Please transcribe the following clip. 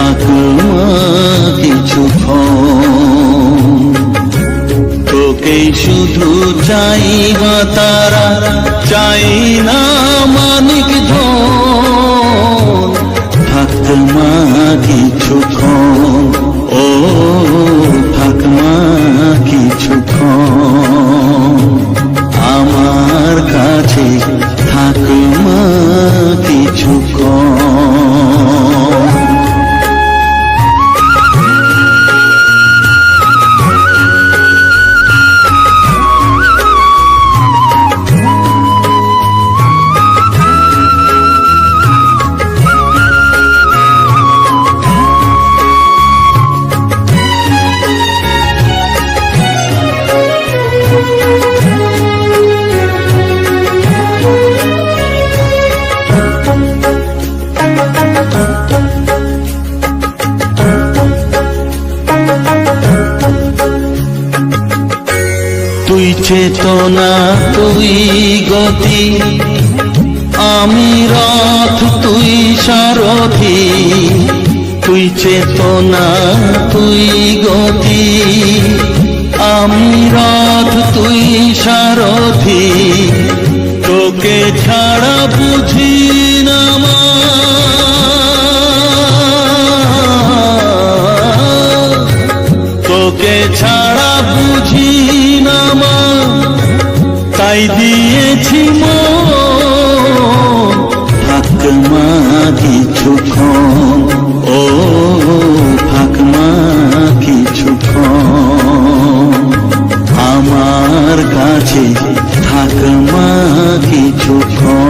ঠাকুমা কিছু তোকে শুধু চাই বা তারা চাই না মানিক ধন। তুই চেতনা, তুই গতি, আমি রথ, তুই সারথি। তুই চেতনা, তুই গতি, আমি রথ, তুই সারথি। তোকে ছাড়া তাই দিয়েছি ফাঁক মা কিছুক্ষণ ও ফাঁক মা কিছুক্ষণ আমার কাছে থাক মা কিছুক্ষণ